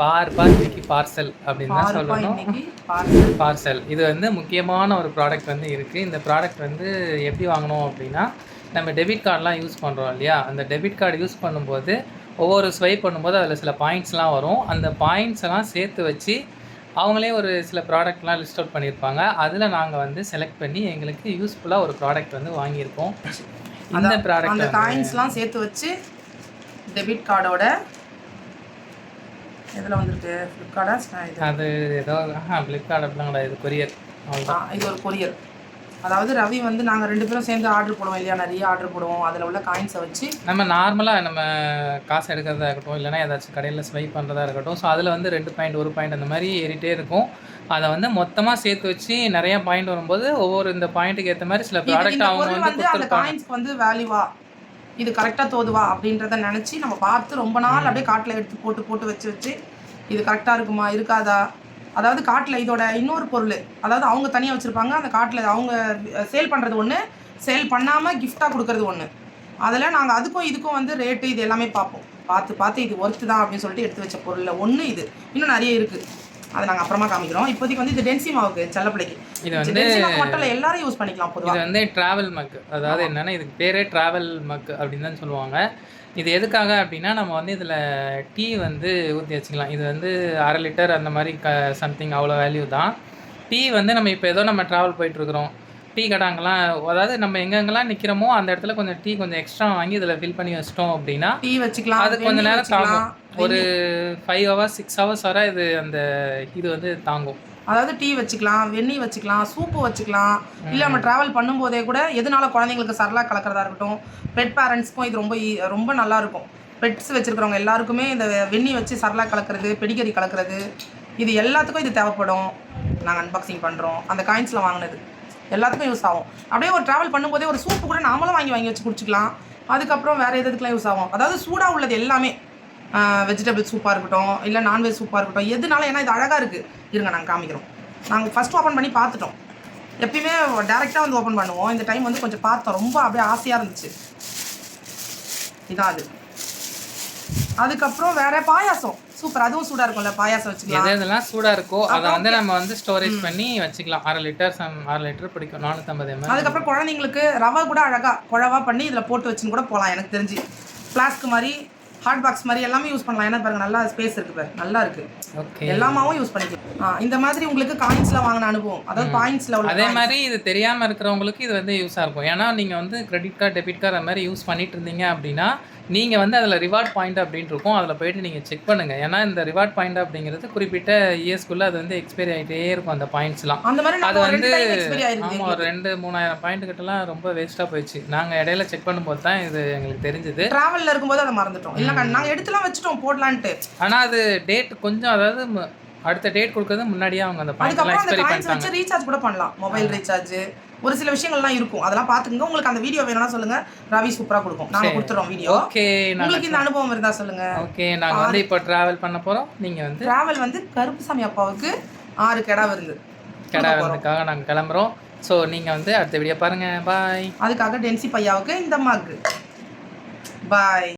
பார்ப்பா இன்னைக்கு பார்சல் அப்படின்னு தான் சொல்லணும். பார்சல். இது வந்து முக்கியமான ஒரு ப்ராடக்ட் வந்து இருக்குது இந்த ப்ராடக்ட் வந்து எப்படி வாங்கணும் அப்படின்னா நம்ம டெபிட் கார்டெலாம் யூஸ் பண்ணுறோம் இல்லையா? அந்த டெபிட் கார்டு யூஸ் பண்ணும்போது ஒவ்வொரு ஸ்வைப் பண்ணும்போது அதில் சில பாயிண்ட்ஸ்லாம் வரும். அந்த பாயிண்ட்ஸ் எல்லாம் சேர்த்து வச்சு அவங்களே ஒரு சில ப்ராடக்ட்லாம் லிஸ்ட் அவுட் பண்ணியிருப்பாங்க. அதில் நாங்கள் வந்து செலக்ட் பண்ணி எங்களுக்கு யூஸ்ஃபுல்லாக ஒரு ப்ராடக்ட் வந்து வாங்கியிருக்கோம். இந்த அந்த ப்ராடக்ட் காயின்ஸ்லாம் சேர்த்து வச்சு டெபிட் கார்டோட எதில் வந்திருக்கு ஃப்ளிப்கார்டா இது அது ஏதோ ஃப்ளிப்கார்ட் அப்படிலாம் கிடையாது. இது கொரியர். இது ஒரு கொரியர். அதாவது ரவி வந்து நாங்கள் ரெண்டு பேரும் சேர்ந்து ஆர்டர் போடுவோம் இல்லையா? நிறைய ஆர்டர் போடுவோம். அதில் உள்ள காயின்ஸை வச்சு நம்ம நார்மலாக நம்ம காசு எடுக்கிறதா இருக்கட்டும் இல்லைனா ஏதாச்சும் கடையில் ஸ்வைப் பண்ணுறதா இருக்கட்டும். ஸோ அதில் வந்து ரெண்டு பாயிண்ட் ஒரு பாயிண்ட் அந்த மாதிரி ஏறிட்டே இருக்கும். அதை வந்து மொத்தமாக சேர்த்து வச்சு நிறைய பாயிண்ட் வரும்போது ஒவ்வொரு இந்த பாயிண்ட்டுக்கு ஏற்ற மாதிரி சில ப்ராடக்ட் அவங்க வந்து காயின்ஸ்க்கு வந்து வேல்யூவா இது கரெக்டாக தோதுவா அப்படின்றத நினச்சி நம்ம பார்த்து ரொம்ப நாள் அப்படியே காட்டில் எடுத்து போட்டு போட்டு வச்சு வச்சு இது கரெக்டாக இருக்குமா இருக்காதா? அதாவது காட்டில் இதோட இன்னொரு பொருள் அதாவது அவங்க தனியாக வச்சுருப்பாங்க அந்த காட்டில் அவங்க சேல் பண்ணுறது ஒன்று சேல் பண்ணாமல் கிஃப்டாக கொடுக்கறது ஒன்று அதில் நாங்கள் அதுக்கும் இதுக்கும் வந்து ரேட்டு இது எல்லாமே பார்ப்போம். பார்த்து பார்த்து இது ஒர்த்து தான் அப்படின்னு சொல்லிட்டு எடுத்து வச்ச பொருளில் ஒன்று இது. இன்னும் நிறைய இருக்குது அதை நாங்கள் அப்புறமா காமிக்கிறோம். இப்போதைக்கு வந்து இது டென்சி மாவுக்கு செல்லப்பிள்ளைக்கு. இது வந்து மட்டும் எல்லாரும் யூஸ் பண்ணிக்கலாம் பொதுவாக இது வந்து ட்ராவல் மக் அதாவது என்னன்னா இதுக்கு பேரே ட்ராவல் மக் அப்படின்னு தான் சொல்லுவாங்க. இது எதுக்காக அப்படின்னா நம்ம வந்து இதில் டீ வந்து ஊற்றி வச்சுக்கலாம். இது வந்து அரை லிட்டர் அந்த மாதிரி க சம்திங் அவ்வளோ வேல்யூ தான். டீ வந்து நம்ம இப்போ ஏதோ நம்ம ட்ராவல் போயிட்டுருக்குறோம் டீ கடாங்கெல்லாம் அதாவது நம்ம எங்கெங்கெல்லாம் நிற்கிறோமோ அந்த இடத்துல கொஞ்சம் டீ கொஞ்சம் எக்ஸ்ட்ரா வாங்கி இதில் ஃபில் பண்ணி வச்சிட்டோம் அப்படின்னா டீ வச்சுக்கலாம் அது கொஞ்ச நேரம். தாங்கும். ஒரு ஃபைவ் ஹவர்ஸ் சிக்ஸ் ஹவர்ஸ் வரை இது அந்த இது வந்து தாங்கும். அதாவது டீ வச்சுக்கலாம் வெந்நீர் வச்சுக்கலாம் சூப்பு வச்சுக்கலாம். இல்லை நம்ம ட்ராவல் பண்ணும்போதே கூட எதனால குழந்தைங்களுக்கு சரலா கலக்கிறதா இருக்கட்டும் பெட் பேரண்ட்ஸ்க்கும் இது ரொம்ப ரொம்ப நல்லா இருக்கும். பெட்ஸ் வச்சிருக்கிறவங்க எல்லாருக்குமே இந்த வெந்நீர் வச்சு சரலா கலக்கிறது பெடிகரி கலக்கிறது இது எல்லாத்துக்கும் இது தேவைப்படும். நாங்கள் அன்பாக்சிங் பண்ணுறோம் அந்த காயின்ஸில் வாங்கினது. எல்லாத்துக்கும் யூஸ் ஆகும். அப்படியே ஒரு ட்ராவல் பண்ணும்போதே ஒரு சூப்பு கூட நாமளும் வாங்கி வாங்கி வச்சு குடிச்சிக்கலாம். அதுக்கப்புறம் வேறு எதுக்கெலாம் யூஸ் ஆகும்? அதாவது சூடாக உள்ளது எல்லாமே. வெஜிடபிள் சூப்பாக இருக்கட்டும் இல்லை நான்வெஜ் சூப்பாக இருக்கட்டும் எதுனாலும் ஏன்னா இது அழகாக இருக்குது இருங்க நாங்கள் காமிக்கிறோம். நாங்கள் ஃபஸ்ட் ஓப்பன் பண்ணி பார்த்துட்டோம். எப்பயுமே டேரெக்டாக வந்து ஓப்பன் பண்ணுவோம். இந்த டைம் வந்து கொஞ்சம் பார்த்தோம். ரொம்ப அப்படியே ஆசையாக இருந்துச்சு. இதான் அது. அதுக்கப்புறம் வேறு பாயாசம். சூப்பர். அதுவும் சூடாக இருக்கும்ல பாயாசம் வச்சுக்கலாம். எது எதெல்லாம் சூடாக இருக்கோ அதை வந்து நம்ம வந்து ஸ்டோரேஜ் பண்ணி வச்சுக்கலாம். அரை லிட்டர் சம் அரை லிட்டர் பிடிக்கும். நானூற்றம்பது எம்எல் அதுக்கப்புறம் குழந்தைங்களுக்கு ரவை கூட அழகாக குழவா பண்ணி இதில் போட்டு வச்சுன்னு கூட போகலாம் எனக்கு தெரிஞ்சு. ஃப்ளாஸ்க் மாதிரி ஹாட் பாக்ஸ் மாதிரி எல்லாமே யூஸ் பண்ணலாம். ஏன்னா பாருங்க நல்லா ஸ்பேஸ் இருக்கு பாரு. நல்லா இருக்கு. ஓகே எல்லாமாவும் யூஸ் பண்ணிக்கலாம். இந்த மாதிரி உங்களுக்கு காயின்ஸ்ல வாங்கின அனுபவம். அதாவது பாயிண்ட்ஸ்ல உள்ள அதே மாதிரி இது தெரியாமல் இருக்கிறவங்களுக்கு இது வந்து யூஸாக இருக்கும். ஏன்னா நீங்கள் வந்து கிரெடிட் கார்டு டெபிட் கார்டு அந்த மாதிரி யூஸ் பண்ணிட்டு இருந்தீங்க அப்படின்னா நீங்கள் வந்து அதில் ரிவார்ட் பாயிண்ட் அப்படின்னு இருக்கும். அதில் போயிட்டு நீங்கள் செக் பண்ணுங்கள் ஏன்னா இந்த ரிவார்ட் பாயிண்ட் அப்படிங்கிறது குறிப்பிட்ட இயர்ஸ்க்குள்ளே அது வந்து எக்ஸ்பைரி ஆகிட்டே இருக்கும் அந்த பாயிண்ட்ஸ்லாம் அந்த மாதிரி அது வந்து ஆமாம் ஒரு ரெண்டு மூணாயிரம் பாயிண்ட் கிட்டலாம் ரொம்ப வேஸ்ட்டாக போயிடுச்சு. நாங்கள் இடையில செக் பண்ணும்போது தான் இது எங்களுக்கு தெரிஞ்சுது. டிராவல்ல இருக்கும்போது அதை மறந்துட்டோம். இல்ல நாங்க எடுத்துலாம் வச்சுட்டோம் போடலான்ட்டு. ஆனால் அது டேட் கொஞ்சம் அதாவது அடுத்த டேட் கொடுக்கறது முன்னாடியே அவங்க அந்த எக்ஸ்பைரி பண்ணிட்டாங்க. வச்சு ரீசார்ஜ் கூட பண்ணலாம். மொபைல் ரீசார்ஜ் ஒரு சில விஷயங்கள்லாம் இருக்கும். அதெல்லாம் பாத்துக்கங்க உங்களுக்கு அந்த வீடியோ வேணும்னா சொல்லுங்க. ரவி சூப்பரா கொடுக்கும். நாங்க கொடுத்துறோம் வீடியோ ஓகே நாங்கள் உங்களுக்கு இந்த அனுபவம் இருந்தா சொல்லுங்க. ஓகே நாங்கள் வந்து இப்போ ட்ராவல் பண்ண போகிறோம் நீங்கள் வந்து டிராவல் வந்து கருப்புசாமி அப்பாவுக்கு ஆறு கெடா விருந்து கடை வரதுக்காக நாங்கள் கிளம்புறோம். ஸோ நீங்கள் வந்து அடுத்த வீடியோ பாருங்கள் பாய் அதுக்காக டென்சி பையாவுக்கு இந்த மக் பாய்